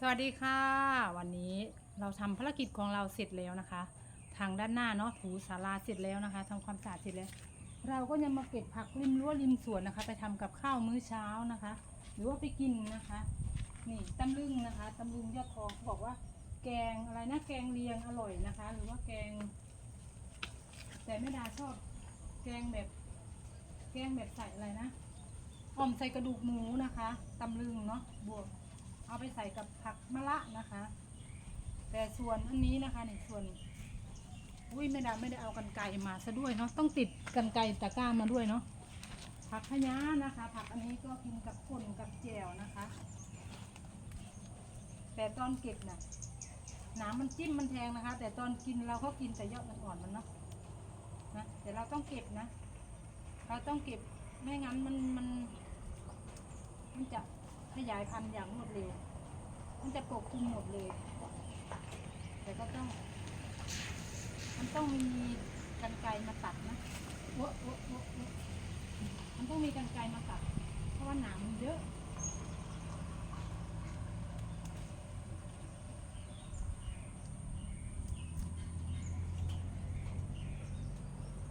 สวัสดีค่ะ วันนี้เราทำภารกิจของเราเสร็จแล้วนะคะ ทางด้านหน้าเนาะถูศาลาเสร็จแล้วนะคะทำความสะอาดเสร็จแล้ว เราก็ยังมาเก็บผักริมรั้วริมสวนนะคะ ไปทำกับข้าวมื้อเช้านะคะ หรือว่าไปกินนะคะ นี่ตำลึงนะคะตำลึงยอดทองเขาบอกว่า แกงอะไรนะแกงเลียงอร่อยนะคะ หรือว่าแกง แต่แม่ดาชอบ แกงแบบ แกงแบบใส่อะไรนะอ่อมใส่กระดูกหมูนะคะตำลึงเนาะบวก เอาไปใส่กับผักมะละนะคะ แต่ส่วนอันนี้นะคะในส่วน อุ้ยไม่ได้ไม่ได้เอากันไกรมาซะด้วยเนาะต้องติดกันไกรตะกร้ามาด้วยเนาะผักขยานะคะ ผักอันนี้ก็กินกับป่นกับแจ่วนะคะ แต่ตอนเก็บน่ะหน้ำมันจิ้มมันแทงนะคะ แต่ตอนกินเราก็กินแต่ยอดมันอ่อนมันเนาะนะแต่เราต้องเก็บนะ เราต้องเก็บไม่งั้นมันมันมันจะ ขยายพันธุ์อย่างรวดเร็ว มันจะปกคลุมหมดเลย แต่ก็ต้อง มันต้องมีกันไกมาตัดนะโอ้โอ้โอ้โอ้มันต้องมีกันไกมาตัด เพราะว่าหนามมันเยอะ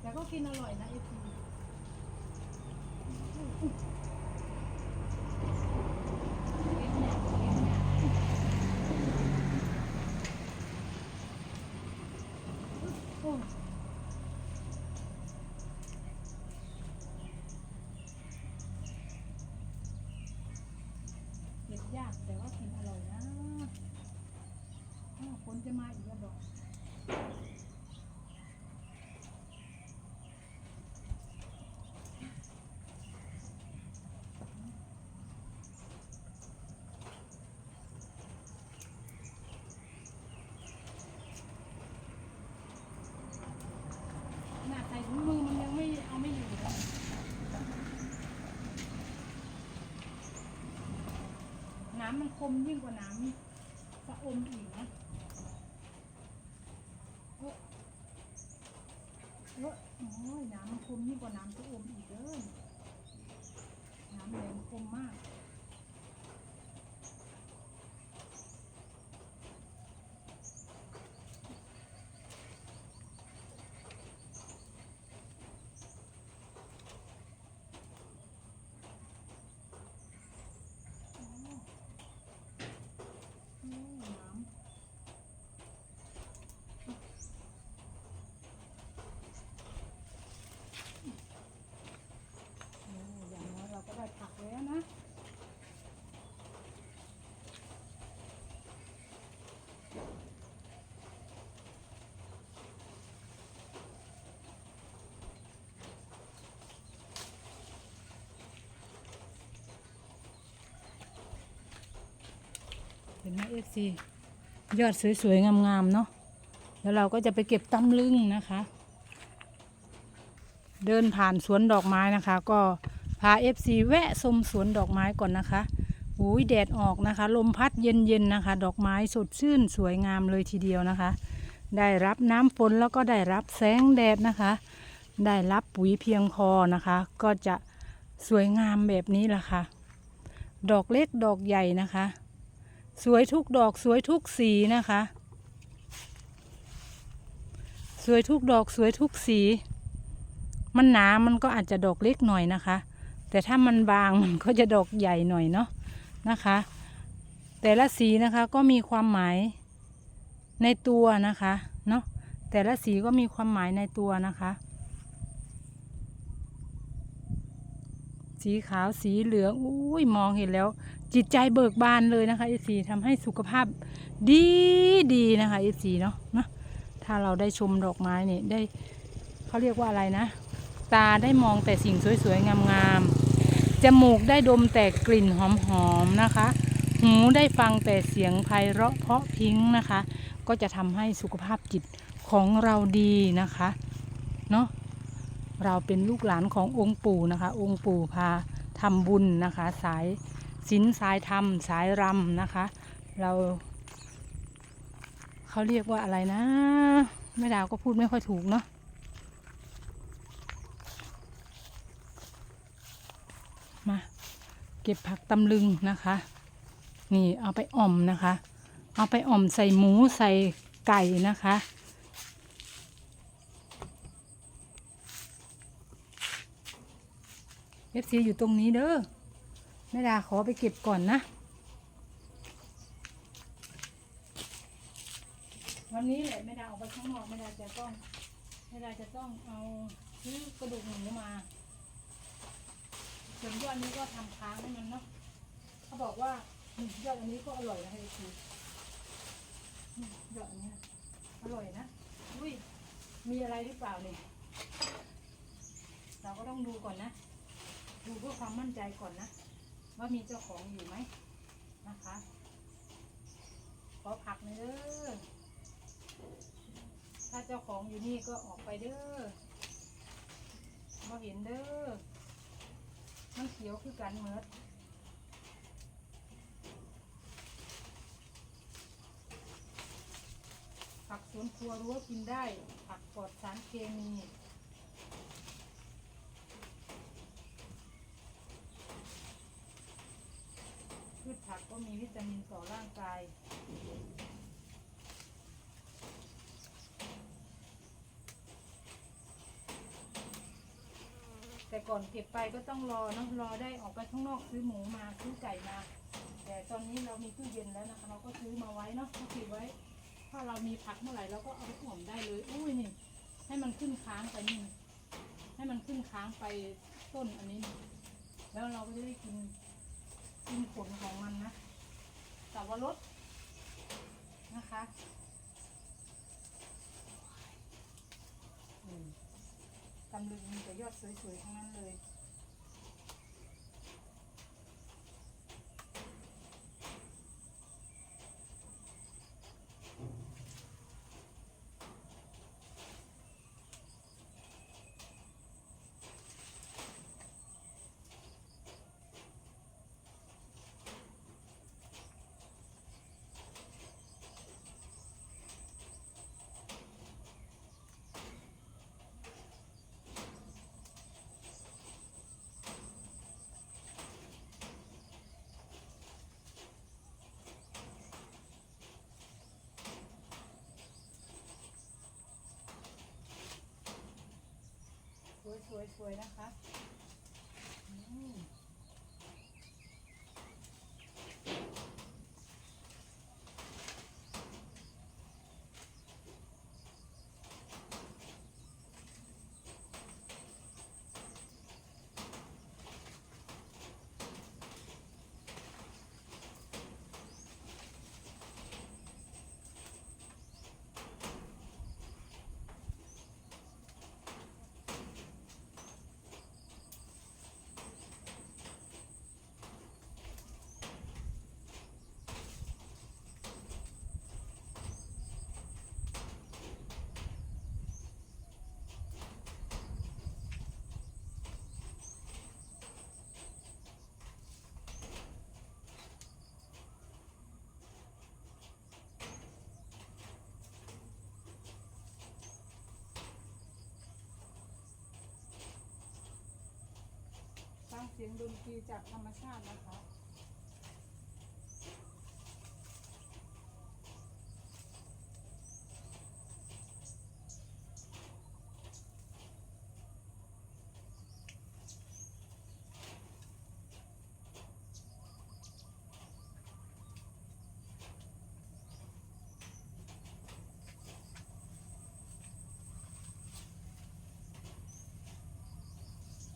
แต่ก็กินอร่อยนะเอฟซีโอ้เก็บยากแต่ว่ากินอร่อยนะอ้าวคนจะ มาอีกแล้วบอกขนาดใส่ถุงมือมันยังไม่เอาไม่อยู่เลยน้ำมันคมยิ่งกว่าน้ำสะอมอีกนะเอ้อเอ้อโอ้ยน้ำมัน คมยิ่งกว่าน้ำสะอมอีกเลยน้ำแหลมคมมาก โอ้น้ำโอ้อย่างน้อยเราก็ได้ผักแล้วนะ เห็นไหมเอฟซียอดสวยๆงามๆเนาะแล้วเราก็จะไปเก็บตำลึงนะคะ เดินผ่านสวนดอกไม้นะคะ ก็พาเอฟซีแวะชมสวนดอกไม้ก่อนนะคะอุ้ยแดดออกนะคะ ลมพัดเย็นๆนะคะ ดอกไม้สดชื่นสวยงามเลยทีเดียวนะคะ ได้รับน้ำฝนแล้วก็ได้รับแสงแดดนะคะ ได้รับปุ๋ยเพียงพอนะคะ ก็จะสวยงามแบบนี้ล่ะค่ะ ดอกเล็กดอกใหญ่นะคะ สวยทุกดอกสวยทุกสีนะคะ สวยทุกดอกสวยทุกสี มันหนา มันก็อาจจะดอกเล็กหน่อยนะคะ แต่ถ้ามันบางมันก็จะดอกใหญ่หน่อยเนาะนะคะ แต่ละสีนะคะก็มีความหมายในตัวนะคะเนาะแต่ละสีก็มีความหมายในตัวนะคะ สีขาวสีเหลืองอุ้ยมองเห็นแล้ว จิตใจเบิกบานเลยนะคะเอซีทำให้สุขภาพดีดีนะคะเอซีเนาะนะถ้าเราได้ชมดอกไม้เนี่ยได้เขาเรียกว่าอะไรนะ ตาได้มองแต่สิ่งสวยๆงามๆจมูกได้ดมแต่กลิ่นหอมๆนะคะ หูได้ฟังแต่เสียงไพเราะเพาะพิ้งนะคะ ก็จะทำให้สุขภาพจิตของเราดีนะคะเนาะ เราเป็นลูกหลานขององค์ปู่นะคะ องค์ปู่พาทำบุญนะคะ สายศีลสายธรรม สายรำนะคะ เราเขาเรียกว่าอะไรนะแม่ดาวก็พูดไม่ค่อยถูกเนาะมาเก็บผักตำลึงนะคะ นี่เอาไปอ่อมนะคะ เอาไปอ่อมใส่หมูใส่ไก่นะคะ อฟซีอยู่ตรงนี้เด้อแม่ดาขอไปเก็บก่อนนะ วันนี้แหละแม่ดาออกไปข้างนอกแม่ดาจะต้องแม่ดาจะต้องเอาซื้อกระดูกหมูมาส่วนยอดนี้ก็ทำค้างให้มันเนาะเขาบอกว่ายอดอันนี้ก็อร่อยนะเอฟซียอดอันนี้อร่อยนะอุ้ยมีอะไรหรือเปล่าเนี่ยเราก็ต้องดูก่อนนะ ดูเพื่อความมั่นใจก่อนนะ ว่ามีเจ้าของอยู่ไหมนะคะ ขอผักหน่อยเด้อถ้าเจ้าของอยู่นี่ก็ออกไปเด้อมาเห็นเด้อมันเขียวคือกันเมือดผักสวนครัวรั้วกินได้ ผักปลอดสารเคมี ผักก็มีวิตามินต่อร่างกายแต่ก่อนเก็บไปก็ต้องรอเนาะรอได้ออกไปข้างนอกซื้อหมูมาซื้อไก่มา แต่ตอนนี้เรามีตู้เย็นแล้วนะคะ เราก็ซื้อมาไว้เนาะก็เก็บไว้ ถ้าเรามีผักเมื่อไหร่เราก็เอาไปอ่อมได้เลยอุ้ยนี่ให้มันขึ้นค้างไปนี่ให้มันขึ้นค้างไปต้นอันนี้ แล้วเราก็จะได้กิน กินผลของมันนะสับวรสนะคะตำลึงมีแต่ยอดสวยๆทั้งนั้นเลย สวยๆนะคะ สียงดนตรีจากธรรมชาตินะคะ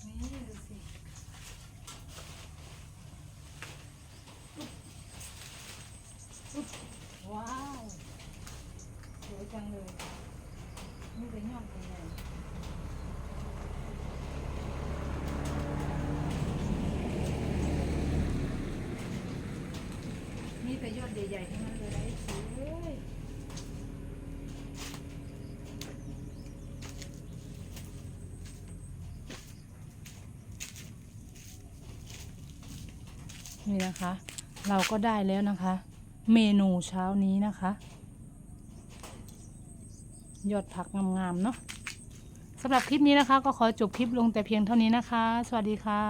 นี่ดูสิ ว้าวสวยจังเลยนี่เป็นยอดยังไงนี่แต่ยอดใหญ่ๆทั้งนั้นเลยสีเอ้ยนี่นะคะ เราก็ได้แล้วนะคะ เมนูเช้านี้นะคะ ยอดผักงามๆเนาะสำหรับคลิปนี้นะคะ ก็ขอจบคลิปลงแต่เพียงเท่านี้นะคะ สวัสดีค่ะ